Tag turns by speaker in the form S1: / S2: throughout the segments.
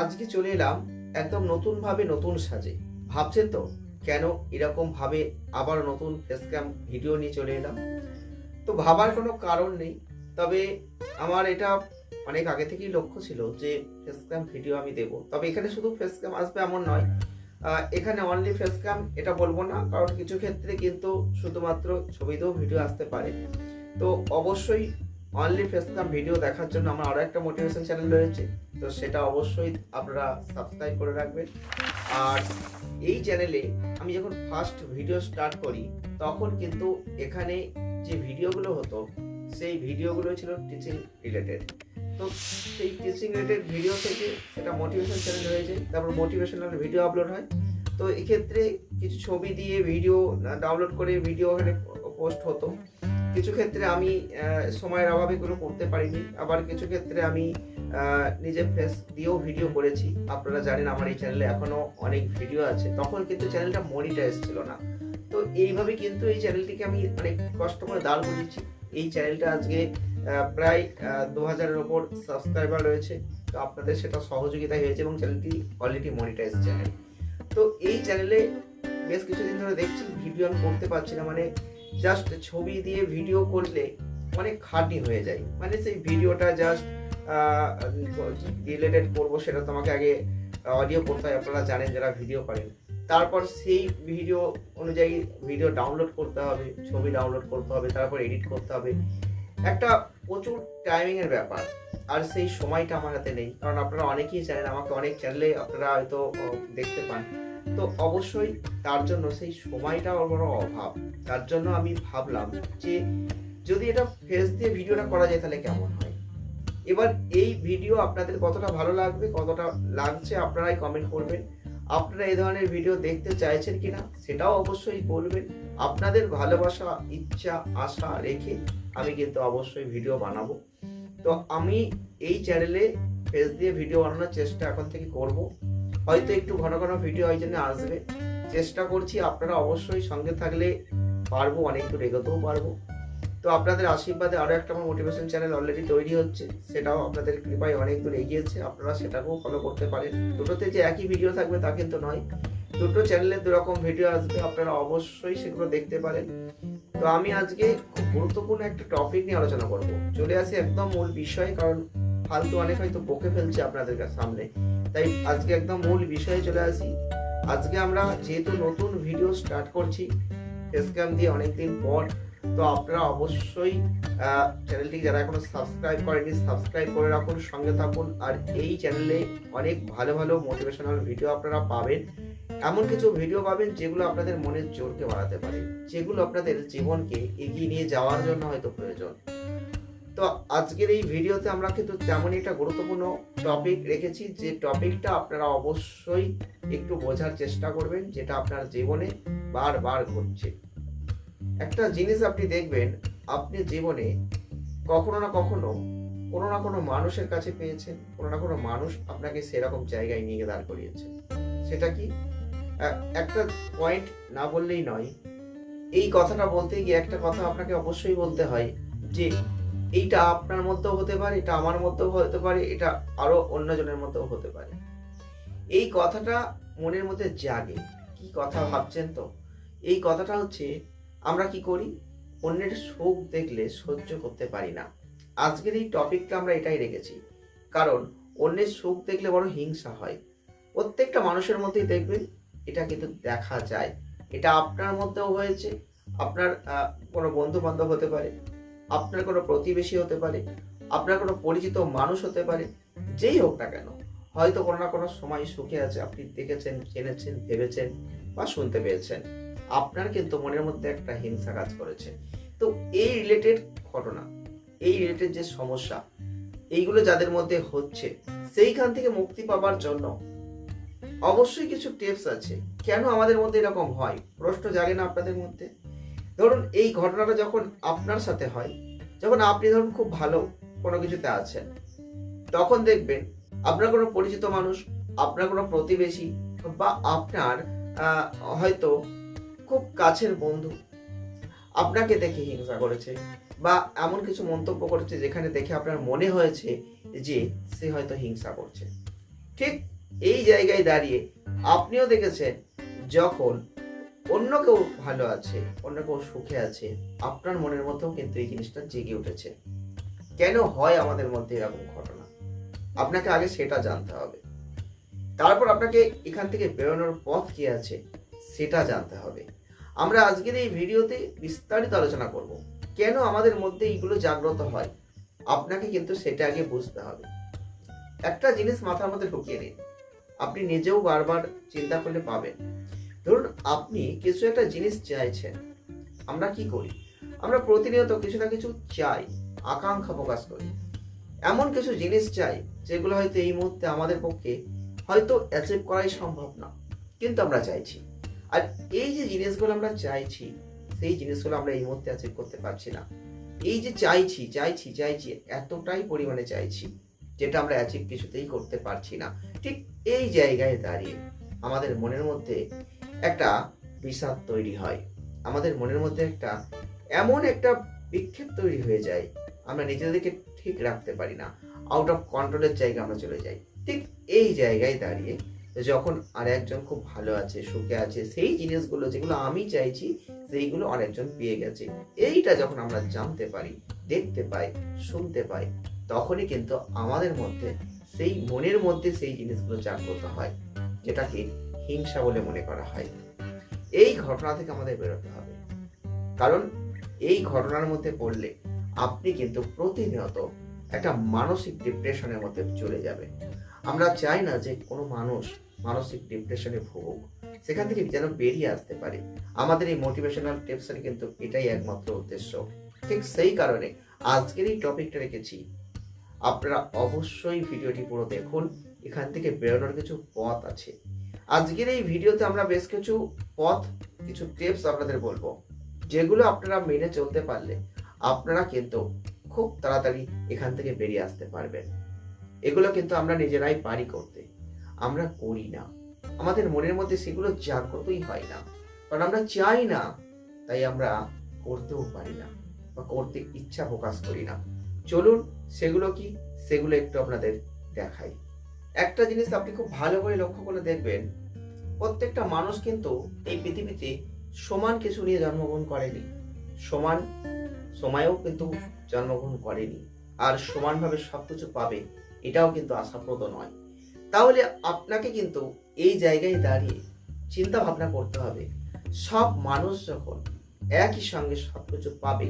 S1: আজকে চলে এলাম একদম নতুন ভাবে নতুন সাজে। ভাবছেন তো, কেন এরকম ভাবে আবার নতুন ফেস ক্যাম ভিডিও নিয়ে চলে এলাম? তো ভাবার কোনো কারণ নেই, তবে আমার এটা অনেক আগে থেকেই লক্ষ্য ছিল যে ফেস ক্যাম ভিডিও আমি দেব। তবে এখানে শুধু ফেস ক্যাম আসবে এমন নয় এখানে অনলি ফেস ক্যাম এটা বলব না, কারণ কিছু ক্ষেত্রে কিন্তু শুধুমাত্র ছবিতেও ভিডিও আসতে পারে। তো অবশ্যই অনলি ফেস ক্যাম ভিডিও দেখার জন্য আমার আরও একটা মোটিভেশন চ্যানেল রয়েছে। তো সেটা অবশ্যই আপনারা সাবস্ক্রাইব করে রাখবেন। আর এই চ্যানেলে আমি যখন ফার্স্ট ভিডিও স্টার্ট করি, তখন কিন্তু এখানে যে ভিডিওগুলো হতো, সেই ভিডিওগুলো ছিল টিচিং রিলেটেড তো সেই টিচিং রিলেটেড ভিডিও থেকে সেটা মোটিভেশন চ্যানেল হয়ে যায় তারপর মোটিভেশনাল ভিডিও আপলোড হয়। তো এক্ষেত্রে কিছু ছবি দিয়ে ভিডিও ডাউনলোড করে ভিডিও ওখানে পোস্ট হতো। কিছু ক্ষেত্রে আমি সময়ের অভাবে এগুলো করতে পারিনি। আবার কিছু ক্ষেত্রে আমি নিজে ফেস দিয়েও ভিডিও করেছি। আপনারা জানেন আমার এই চ্যানেলে এখনও অনেক ভিডিও আছে। তখন কিন্তু চ্যানেলটা মনিটাইজ ছিল না। তো এইভাবে কিন্তু এই চ্যানেলটিকে আমি অনেক কষ্ট করে দাঁড় করিয়েছি। এই চ্যানেলটা আজকে প্রায় দু হাজারের ওপর সাবস্ক্রাইবার রয়েছে। তো আপনাদের সেটা সহযোগিতা হয়েছে এবং চ্যানেলটি অলরেডি মনিটাইজ চ্যানেল তো এই চ্যানেলে বেশ কিছুদিন ধরে দেখছি ভিডিও আমি করতে পারছি না। মানে জাস্ট ছবি দিয়ে ভিডিও করলে অনেক খাটনি হয়ে যায়। মানে সেই ভিডিওটা জাস্ট রিলেটেড করব সেটা তোমাকে আগে অডিও করতে হয়। আপনারা জানেন যারা ভিডিও করেন। তারপর সেই ভিডিও অনুযায়ী ভিডিও ডাউনলোড করতে হবে, ছবি ডাউনলোড করতে হবে, তারপর এডিট করতে হবে। একটা প্রচুর টাইমিংয়ের ব্যাপার। আর সেই সময়টা আমার হাতে নেই। কারণ আপনারা অনেকেই জানেন, আমাকে অনেক চ্যানেলে আপনারা হয়তো দেখতে পান। তো অবশ্যই তার জন্য সেই সময়টা আমার বড় অভাব। তার জন্য আমি ভাবলাম যে যদি এটা ফেস দিয়ে ভিডিওটা করা যায় তাহলে কেমন হয়? এবার এই ভিডিও আপনাদের কতটা ভালো লাগবে, কতটা লাগছে আপনারাই কমেন্ট করবেন। আপনারা এই ধরনের ভিডিও দেখতে চাইছেন কিনা সেটাও অবশ্যই বলবেন। আপনাদের ভালোবাসা, ইচ্ছা, আশা রেখে আমি কিন্তু অবশ্যই ভিডিও বানাবো। তো আমি এই চ্যানেলে ফেস দিয়ে ভিডিও বানানোর চেষ্টা এখন থেকে করব। হয়তো একটু ঘন ঘন ভিডিও ওই জন্য আসবে। চেষ্টা করছি আপনারা অবশ্যই সঙ্গে থাকলে পারব, অনেক দূর এগোতেও পারব। তো আপনাদের আশীর্বাদে আরও একটা আমার মোটিভেশন চ্যানেল অলরেডি তৈরি হচ্ছে, সেটাও আপনাদের কৃপায় অনেক দূর এগিয়েছে আপনারা সেটাকেও ফলো করতে পারেন। দুটোতে যে একই ভিডিও থাকবে তা কিন্তু নয়, দুটো চ্যানেলে দুরকম ভিডিও আসবে, আপনারা অবশ্যই সেগুলো দেখতে পারেন। তো আমি আজকে খুব গুরুত্বপূর্ণ একটা টপিক নিয়ে আলোচনা করব। চলে আসি একদম মূল বিষয়, কারণ ফালতু অনেক হয়তো বকে ফেলছে আপনাদের সামনে। তাই আজকে একদম মূল বিষয়ে চলে আসি। আজকে আমরা যেহেতু নতুন ভিডিও স্টার্ট করছি ফেসক্যাম দিয়ে অনেকদিন পর, তো আপনারা অবশ্যই চ্যানেলটি যারা এখনও সাবস্ক্রাইব করেনি সাবস্ক্রাইব করে রাখুন, সঙ্গে থাকুন। আর এই চ্যানেলে অনেক ভালো ভালো মোটিভেশনাল ভিডিও আপনারা পাবেন। এমন কিছু ভিডিও পাবেন যেগুলো আপনাদের মনের জোরকে বাড়াতে পারে, যেগুলো আপনাদের জীবনকে এগিয়ে নিয়ে যাওয়ার জন্য হয়তো প্রয়োজন। তো আজকের এই ভিডিওতে আমরা কিন্তু তেমনই একটা গুরুত্বপূর্ণ টপিক রেখেছি, যে টপিকটা আপনারা অবশ্যই একটু বোঝার চেষ্টা করবেন, যেটা আপনার জীবনে বারবার ঘটছে। একটা জিনিস আপনি দেখবেন, আপনি জীবনে কখনো না কখনো কোনো না কোনো মানুষের কাছে পেয়েছেন, কোনো না কোনো মানুষ আপনাকে সেরকম জায়গায় নিয়ে দাঁড় করিয়েছে। সেটা কি? একটা পয়েন্ট না বললেই নয়। এই কথাটা বলতে গিয়ে একটা কথা আপনাকে অবশ্যই বলতে হয়, যে এইটা আপনার মধ্যেও হতে পারে, এটা আমার মধ্যেও হতে পারে, এটা আরও অন্যজনের মধ্যেও হতে পারে। এই কথাটা মনের মধ্যে জাগে, কি কথা ভাবছেন তো? এই কথাটা হচ্ছে, আমরা কি করি? অন্যের সুখ দেখলে সহ্য করতে পারি না। আজকের এই টপিকটা আমরা এটাই রেখেছি। কারণ, অন্যের সুখ দেখলে বড় হিংসা হয়। প্রত্যেকটা মানুষের মধ্যেই দেখবেন, এটা কিন্তু দেখা যায়। এটা আপনার মধ্যেও হয়েছে, আপনার কোনো বন্ধু বান্ধব হতে পারে আপনার কোনো প্রতিবেশী হতে পারে, আপনার কোনো পরিচিত মানুষ হতে পারে, যেই হোক না কেন, হয়তো কোনো না কোনো সময় সুখে আছে, আপনি দেখেছেন জেনেছেন ভেবেছেন বা শুনতে পেয়েছেন। আপনার কিন্তু মনের মধ্যে একটা হিংসা কাজ করেছে। তো এই রিলেটেড ঘটনা, এই রিলেটেড যে সমস্যা, এইগুলো যাদের মধ্যে হচ্ছে, সেইখান থেকে মুক্তি পাবার জন্য অবশ্যই কিছু টিপস আছে। কেন আমাদের মধ্যে এরকম হয়? প্রশ্ন জাগে না আপনাদের মধ্যে? ধরুন এই ঘটনাটা যখন আপনার সাথে হয়, যখন আপনি ধরুন খুব ভালো কোনো কিছুতে আছেন, তখন দেখবেন আপনার কোনো পরিচিত মানুষ, আপনার কোনো প্রতিবেশী বা আপনার হয়তো খুব কাছের বন্ধু আপনাকে দেখে হিংসা করেছে বা এমন কিছু মন্তব্য করেছে যেখানে দেখে আপনার মনে হয়েছে যে সে হয়তো হিংসা করছে। ঠিক এই জায়গায় দাঁড়িয়ে আপনিও দেখেছেন যখন অন্য কেউ ভালো আছে, অন্য কেউ সুখে আছে, আপনার মনের মধ্যেও কিন্তু এই জিনিসটা জেগে উঠেছে। কেন হয় আমাদের মধ্যে এরকম ঘটনা? আপনাকে আগে সেটা জানতে হবে। তারপর আপনাকে এখান থেকে বেরোনোর পথ কি আছে, সেটা জানতে হবে। আমরা আজকের এই ভিডিওতে বিস্তারিত আলোচনা করব, কেন আমাদের মধ্যে এইগুলো জাগ্রত হয়? আপনাকে কিন্তু সেটা আগে বুঝতে হবে। একটা জিনিস মাথার মধ্যে ঢুকিয়ে নিন। আপনি নিজেও বারবার চিন্তা করলে পাবেন ধরুন আপনি কিছু একটা জিনিস চাইছেন, আমরা কি করি? আমরা প্রতিনিয়ত কিছু না কিছু চাই, আকাঙ্ক্ষা প্রকাশ করি। এমন কিছু জিনিস চাই, যেগুলো হয়তো এই মুহূর্তে আমাদের পক্ষে হয়তো অ্যাচিভ করাই সম্ভব না, কিন্তু আমরা চাইছি। আর এই যে জিনিসগুলো আমরা চাইছি, সেই জিনিসগুলো আমরা এই মুহূর্তে অ্যাচিভ করতে পারছি না। এই যে চাইছি চাইছি চাইছি, এতটাই পরিমাণে চাইছি, যেটা আমরা অ্যাচিভ কিছুতেই করতে পারছি না। ঠিক এই জায়গায় দাঁড়িয়ে আমাদের মনের মধ্যে একটা বিষাদ তৈরি হয়। আমাদের মনের মধ্যে একটা, এমন একটা বিক্ষেপ তৈরি হয়ে যায়, আমরা নিজেদেরকে ঠিক রাখতে পারি না। আউট অফ কন্ট্রোলের জায়গায় আমরা চলে যাই। ঠিক এই জায়গায় দাঁড়িয়ে যখন আর একজন খুব ভালো আছে, সুখে আছে, সেই জিনিসগুলো যেগুলো আমি চাইছি, সেইগুলো আরেকজন পেয়ে গেছে। এইটা যখন আমরা জানতে পারি, দেখতে পাই, শুনতে পাই, তখনই কিন্তু আমাদের মধ্যে, সেই মনের মধ্যে সেই জিনিসগুলো জাগ্রত হয়। যেটাকে হিংসা বলে মনে করা হয়। এই ঘটনা থেকে আমাদের বেরোতে হবে। কারণ এই ঘটনার মধ্যে পড়লে আপনি কিন্তু প্রতিনিয়ত একটা মানসিক ডিপ্রেশনের মধ্যে চলে যাবে আমরা চাই না যে কোনো মানুষ মানসিক ডিপ্রেশনে ভুগুক। সেখান থেকে যেন বেরিয়ে আসতে পারে। আমাদের এই মোটিভেশনাল টিপসের কিন্তু এটাই একমাত্র উদ্দেশ্য। ঠিক সেই কারণে আজকের এই টপিকটা রেখেছি। আপনারা অবশ্যই ভিডিওটি পুরো দেখুন। এখান থেকে বেরোনোর কিছু পথ আছে। আজকের এই ভিডিওতে আমরা বেশ কিছু পথ, কিছু টিপস আপনাদের বলব, যেগুলো আপনারা মেনে চলতে পারলে আপনারা কিন্তু খুব তাড়াতাড়ি এখান থেকে বেরিয়ে আসতে পারবেন। এগুলো কিন্তু আমরা নিজেরাই পারি করতে। আমরা করি না। আমাদের মনের মধ্যে সেগুলো জাগ্রতই হয় না। কারণ আমরা চাই না, তাই আমরা করতেও পারি না বা করতে ইচ্ছা প্রকাশ করি না। চলুন সেগুলো কি, সেগুলো একটু আপনাদের দেখাই। একটা জিনিস আপনি খুব ভালো করে লক্ষ্য করে দেখবেন, প্রত্যেকটা মানুষ কিন্তু এই পৃথিবীতে সমান কিছু নিয়ে জন্মগ্রহণ করেনি। সমান সময়েও কিন্তু জন্মগ্রহণ করেনি আর সমানভাবে সবকিছু পাবে, এটাও কিন্তু আশাপ্রদ নয়। তাহলে আপনাকে কিন্তু এই জায়গায় দাঁড়িয়ে চিন্তা ভাবনা করতে হবে, সব মানুষ যখন একই সঙ্গে সব কিছু পাবে,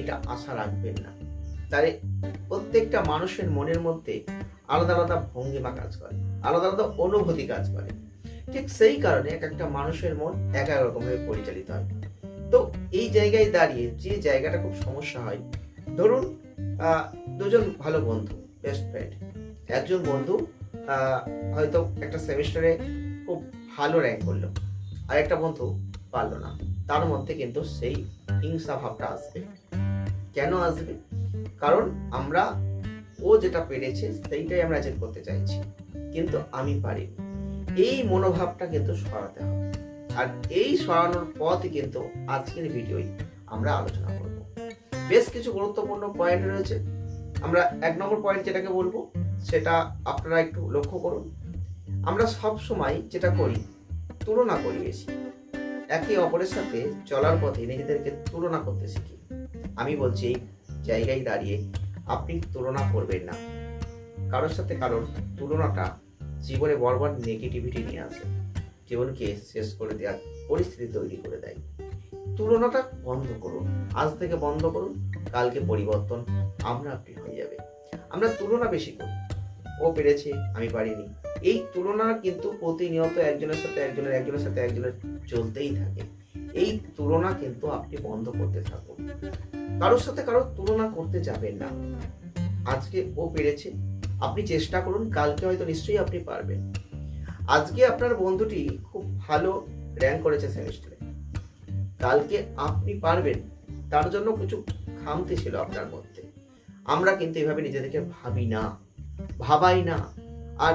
S1: এটা আশা রাখবেন না। তাহলে প্রত্যেকটা মানুষের মনের মধ্যে আলাদা আলাদা ভঙ্গিমা কাজ করে, আলাদা আলাদা অনুভূতি কাজ করে। ঠিক সেই কারণে এক একটা মানুষের মন এক এক রকমভাবে পরিচালিত হয়। তো এই জায়গায় দাঁড়িয়ে যে জায়গাটা খুব সমস্যা হয়, ধরুন দুজন ভালো বন্ধু বেস্ট ফ্রেন্ড একজন বন্ধু হয়তো একটা সেমিস্টারে খুব ভালো র্যাঙ্ক করল, আর একটা বন্ধু পারল না। তার মধ্যে কিন্তু সেই হিংসা ভাবটা আসবে। কেন আসবে? কারণ আমরা ও যেটা পেরেছে সেইটাই আমরা অ্যাচিভ করতে চাইছি। কিন্তু আমি পারিনি এই মনোভাবটা কিন্তু সরাতে হবে। আর এই সরানোর পথই কিন্তু আজকের ভিডিওই আমরা আলোচনা করব। বেশ কিছু গুরুত্বপূর্ণ পয়েন্ট রয়েছে। আমরা এক নম্বর পয়েন্ট যেটাকে বলব, সেটা আপনারা একটু লক্ষ্য করুন। আমরা সব সময় যেটা করি, তুলনা করি বেশি। একে অপরের সাথে চলার পথে নিজেদেরকে তুলনা করতে শিখি। আমি বলছি, জায়গায় দাঁড়িয়ে আপনি তুলনা করবেন না। কারোর সাথে কারোর তুলনাটা জীবনে বরবার নেগেটিভিটি নিয়ে আসে। জীবনকে শেষ করে দেওয়ার পরিস্থিতি তৈরি করে দেয়। তুলনাটা বন্ধ করুন। আজ থেকে বন্ধ করুন। কালকে পরিবর্তন আমরা আপনি হয়ে যাবে। আমরা তুলনা বেশি করি। ও পেরেছে, আমি পারিনি। এই তুলনা কিন্তু প্রতিনিয়ত একজনের সাথে একজনের একজনের সাথে একজনের চলতেই থাকে। এই তুলনা কিন্তু আপনি বন্ধ করতে থাকুন। কারোর সাথে কারোর তুলনা করতে যাবেন না। আজকে ও পেরেছে। আপনি চেষ্টা করুন, কালকে হয়তো নিশ্চয়ই আপনি পারবেন। আজকে আপনার বন্ধুটি খুব ভালো র্যাঙ্ক করেছে সেমিস্টারে। কালকে আপনি পারবেন। তার জন্য কিছু খামতি ছিল আপনার মধ্যে। আমরা কিন্তু এভাবে নিজেদেরকে ভাবি না, ভাবাই না। আর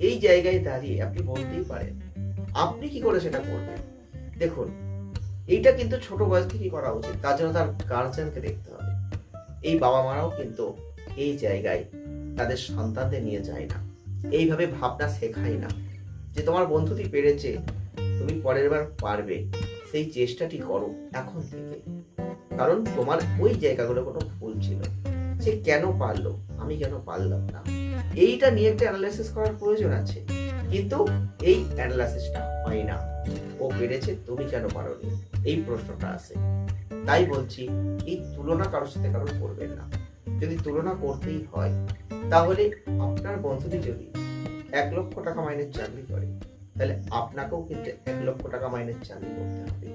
S1: এই জায়গায় দাঁড়িয়ে আপনি বলতেই পারেন। আপনি কি করে সেটা করবেন? দেখুন এইটা কিন্তু ছোট বয়স থেকেই করা উচিত। তার জন্য তার গার্জেনকে দেখতে হবে। এই বাবা মারাও কিন্তু এই জায়গায় তাদের সন্তানদের নিয়ে যায় না। এইভাবে ভাবনা শেখাই না। যে তোমার বন্ধুটি পেরেছে, তুমি পরের বার পারবে। সেই চেষ্টাটি করো এখন থেকে। কারণ তোমার ওই জায়গাগুলো কোনো ভুল ছিল। সে কেন পারল? আমি কেন পারলাম না? এইটা নিয়ে একটা অ্যানালাইসিস করার প্রয়োজন আছে। কিন্তু এই অ্যানালাইসিসটা হয় না। ও পেরেছে তুমি কেন পারোনি? এই প্রশ্নটা আছে। তাই বলছি, এই তুলনা কারোর সাথে কারোর করবেন না। যদি তুলনা করতেই হয়, তাহলে আপনার বন্ধুটি যদি এক লক্ষ টাকা মাইনের চাকরি করে, তাহলে আপনাকেও কিন্তু এক লক্ষ টাকা মাইনের চাকরি করতে হবে।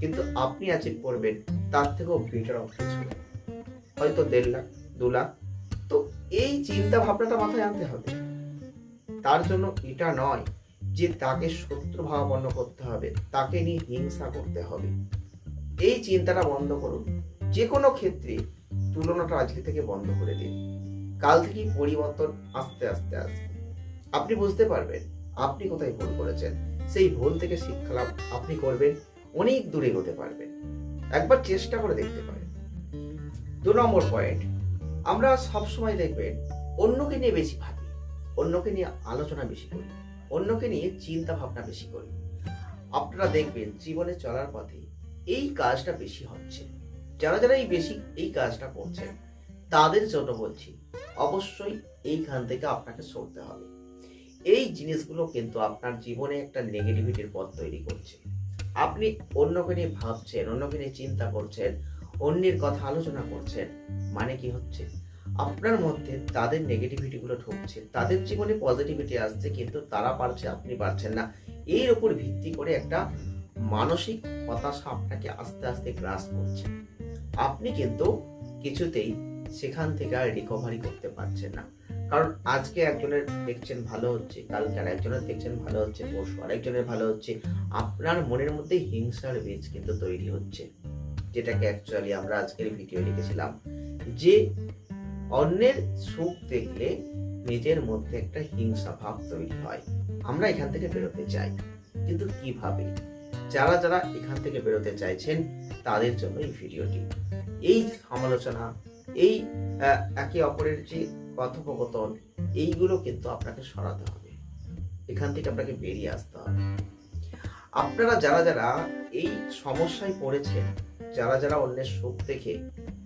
S1: কিন্তু আপনি অ্যাচিভ করবেন, তার থেকেও বেটার অফ হয়তো দেড় লাখ, দু লাখ। তো এই চিন্তা ভাবনাটা মাথায় আনতে হবে। তার জন্য এটা নয় যে তাকে শত্রু ভাবাপন্ন করতে হবে, তাকে নিয়ে হিংসা করতে হবে। এই চিন্তাটা বন্ধ করুন। যে কোনো ক্ষেত্রে তুলনাটা আজকে থেকে বন্ধ করে দিন। কাল থেকেই পরিবর্তন আস্তে আস্তে আসবে। আপনি বুঝতে পারবেন, আপনি কোথায় ভুল করেছেন। সেই ভুল থেকে শিক্ষা লাভ আপনি করবেন, অনেক দূরে এগোতে পারবেন। একবার চেষ্টা করে দেখতে পারেন। দু নম্বর পয়েন্ট, আমরা সবসময় দেখবেন অন্যকে নিয়ে বেশি ভাবি, অন্যকে নিয়ে আলোচনা বেশি করি। অন্যকে নিয়ে চিন্তা ভাবনা বেশি করি। আপনারা দেখবেন জীবনে চলার পথে এই কাজটা বেশি হচ্ছে। যারা যারা এই বেশি, এই কাজটা করছেন, তাদের জন্য বলছি, অবশ্যই এইখান থেকে আপনাকে সরতে হবে। এই জিনিসগুলো কিন্তু আপনার জীবনে একটা নেগেটিভিটির পথ তৈরি করছে। আপনি অন্যকে নিয়ে ভাবছেন, অন্যকে নিয়ে চিন্তা করছেন, অন্যের কথা আলোচনা করছেন মানে কি হচ্ছে? আপনার মধ্যে তাদের নেগেটিভিটিগুলো ঢুকছে, তাদের জীবনে পজিটিভিটি আসছে, কিন্তু তারা পারছে, আপনি পারছেন না। এর উপর ভিত্তি করে একটা মানসিক হতাশা আপনাকে আস্তে আস্তে গ্রাস করছে। আপনি কিন্তু কিছুতেই সেখান থেকে আর রিকভারি করতে পারছেন না। কারণ আজকে একজনের দেখছেন ভালো হচ্ছে, কালকে আর একজনের দেখছেন ভালো হচ্ছে, পরশু আরেকজনের ভালো হচ্ছে। আপনার মনের মধ্যে হিংসার বীজ কিন্তু তৈরি হচ্ছে, যেটাকে অ্যাকচুয়ালি আমরা আজকের ভিডিও লিখেছিলাম যে অন্যের সুখ দেখলে নিজের মধ্যে একটা হিংসা ভাব তৈরি হয়। আমরা এখান থেকে বেরোতে চাই। কিন্তু কীভাবে? যারা যারা এখান থেকে বেরোতে চাইছেন, তাদের জন্য এই ভিডিওটি। এই সমালোচনা, এই একে অপরের যে কথোপকথন, এইগুলো কিন্তু আপনাকে সরাতে হবে। এখান থেকে আপনাকে বেরিয়ে আসতে হবে। আপনারা যারা যারা এই সমস্যায় পড়েছেন, যারা যারা অন্যের সুখ দেখে,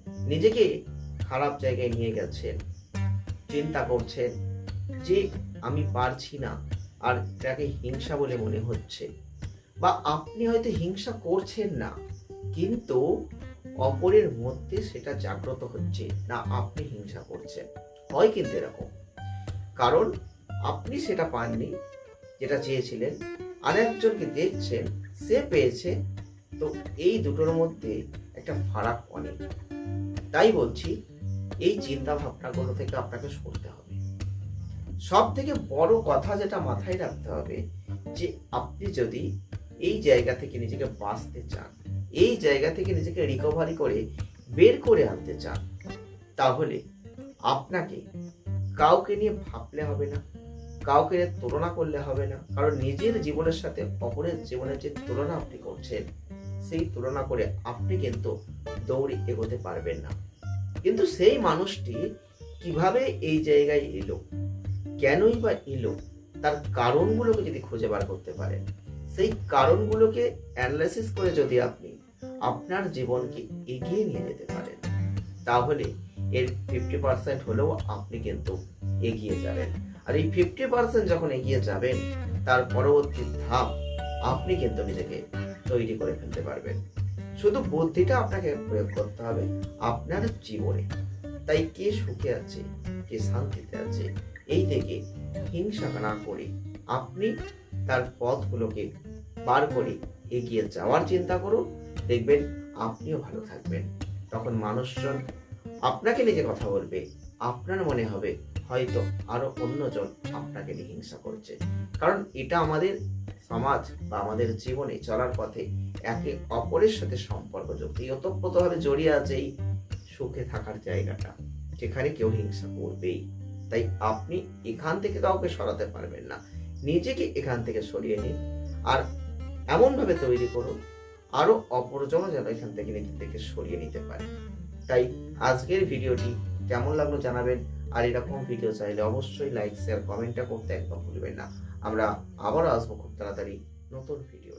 S1: নিজেকে খারাপ জায়গায় নিয়ে গেছেন, চিন্তা করছেন যে আমি পারছি না আর এটাকে হিংসা বলে মনে হচ্ছে। বা আপনি হয়তো হিংসা করছেন না, কিন্তু অপরের মধ্যে সেটা জাগ্রত হচ্ছে না আপনি হিংসা করছেন। হয় কিন্তু এরকম। কারণ আপনি সেটা পাননি, যেটা চেয়েছিলেন আরেকজনকে দেখছেন, সে পেয়েছে, তো এই দুটোর মধ্যে একটা ফারাক অনেক। তাই বলছি এই চিন্তা ভাবনাগুলো থেকে আপনাকে সরতে হবে। সব থেকে বড় কথা যেটা মাথায় রাখতে হবে, যে আপনি যদি এই জায়গা থেকে নিজেকে বাঁচতে চান, এই জায়গা থেকে নিজেকে রিকভারি করে বের করে আনতে চান, তাহলে আপনাকে কাউকে নিয়ে ভাবলে হবে না, কাউকে নিয়ে তুলনা করলে হবে না, কারণ নিজের জীবনের সাথে অপরের জীবনের যে তুলনা আপনি করছেন, সেই তুলনা করে আপনি কিন্তু দৌড়ে এগোতে পারবেন না। কিন্তু সেই মানুষটি কীভাবে এই জায়গায় এলো? কেনই বা এলো? তার কারণগুলোকে যদি খুঁজে বার করতে পারেন, সেই কারণগুলোকে অ্যানালাইসিস করে যদি আপনি আপনার জীবনকে এগিয়ে নিয়ে যেতে পারেন, তাহলে এর ফিফটি পার্সেন্ট হলেও আপনি কিন্তু এগিয়ে যাবেন। আর এই ফিফটি পার্সেন্ট যখন এগিয়ে যাবেন, তার পরবর্তী ধাপ আপনি কিন্তু নিজেকে তৈরি করে ফেলতে পারবেন। শুধু বুদ্ধিটা আপনাকে প্রয়োগ করতে হবে আপনার জীবনে। তাই কে সুখে আছে, কে শান্তিতে আছে, এই থেকে হিংসা না করে আপনি তার পথগুলোকে বার করে এগিয়ে যাওয়ার চিন্তা করুন, দেখবেন আপনিও ভালো থাকবেন। তখন মানুষজন আপনাকে নিজে কথা বলবে, আপনার মনে হবে হয়তো আরও অন্যজন আপনাকে নিয়ে হিংসা করছে। কারণ এটা আমাদের সমাজ বা আমাদের জীবনে চলার পথে একে অপরের সাথে সম্পর্ক যুক্ত ওতপ্রোতভাবে জড়িয়ে আছে এই সুখে থাকার জায়গাটা। যেখানে কেউ হিংসা করবেই। তাই আপনি এখান থেকে কাউকে সরাতে পারবেন না। নিজেকে এখান থেকে সরিয়ে নিন আর এমনভাবে তৈরি করুন, আরও অপরজনও যেন এখান থেকে নিজের থেকে সরিয়ে নিতে পারে। তাই আজকের ভিডিওটি কেমন লাগল জানাবেন। আর এরকম ভিডিও চাইলে অবশ্যই লাইক শেয়ার কমেন্টটা করতে একদম ভুলবেন না। আমরা আবারও আসব খুব তাড়াতাড়ি নতুন ভিডিও